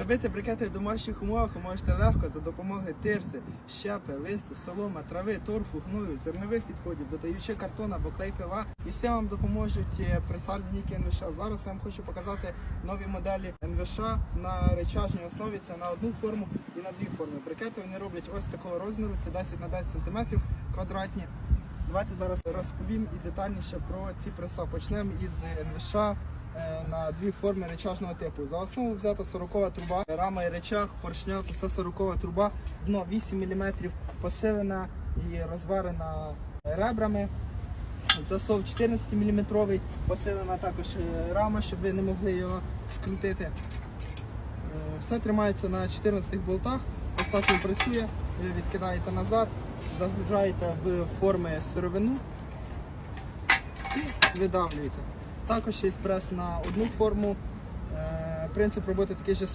Робити брикети в домашніх умовах можете легко за допомогою тирси, щепи, листя, солома, трави, торфу, гною, зернових підходів, додаючи картон або клей пива. І цим вам допоможуть е, присальні ліки НВШ. Зараз я вам хочу показати нові моделі НВШ на речажній основі. Це на одну форму і на дві форми. Брикети вони роблять ось такого розміру, це 10 на 10 см квадратні. Давайте зараз розповім і детальніше про ці преса. Почнемо із НВШ на дві форми речажного типу. За основу взята 40 труба, рама і речах, поршня, це все 40 труба, дно 8 мм, посилена і розварена ребрами. Засов 14 мм, посилена також е, рама, щоб ви не могли його скрутити. Е, Все тримається на 14 болтах, ось працює, ви відкидаєте назад, загружаєте в форми сировину і видавлюєте. Також є на одну форму. Е, Принцип роботи такий же самий.